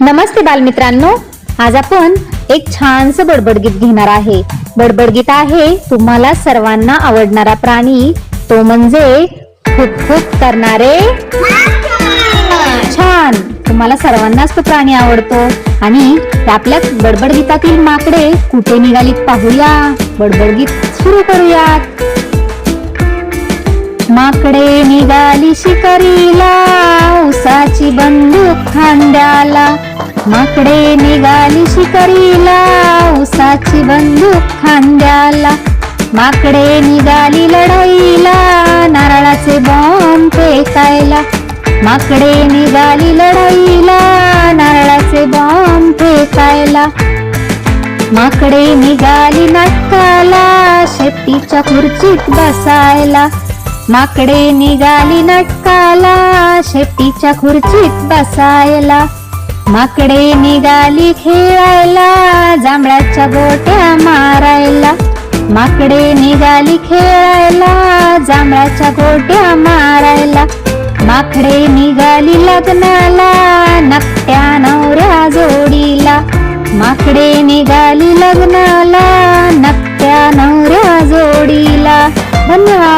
नमस्ते बालमित्रांनो. आज आपण एक छानस बडबड गीत घेणार आहे. बडबड गीत आहे तुम्हाला सर्वांना आवडणारा प्राणी. तो म्हणजे फुट करणारे छान. तुम्हाला सर्वांनाच तो प्राणी आवडतो. आणि आपल्या बडबड गीतातील माकडे कुठे निघालीत पाहूया. बडबड गीत सुरू करूयात. माकडे निघाली शिकारीला उसाची बंदू. खांद्याला माकडे निघाली शिकारीला उसाची बंदूक खांद्याला माकडे निघाली लढाईला नारळाचे बॉम्ब फेकायला. माकडे निघाली लढाईला नारळाचे बॉम्ब फेकायला. माकडे निघाली नाटकाला शेपटीच्या खुर्चीत बसायला. माकडे निघाली नाटकाला शेपटीच्या खुर्चीत बसायला. माकडे निघाली खेळायला जांभळाच्या गोट्या मारायला. माकडे निघाली खेळायला जांभळाच्या गोट्या मारायला. माकडे निघाली लग्नाला नकट्या नवऱ्या जोडीला. माकडे निघाली लग्नाला नकट्या नवऱ्या जोडीला. धन्यवाद.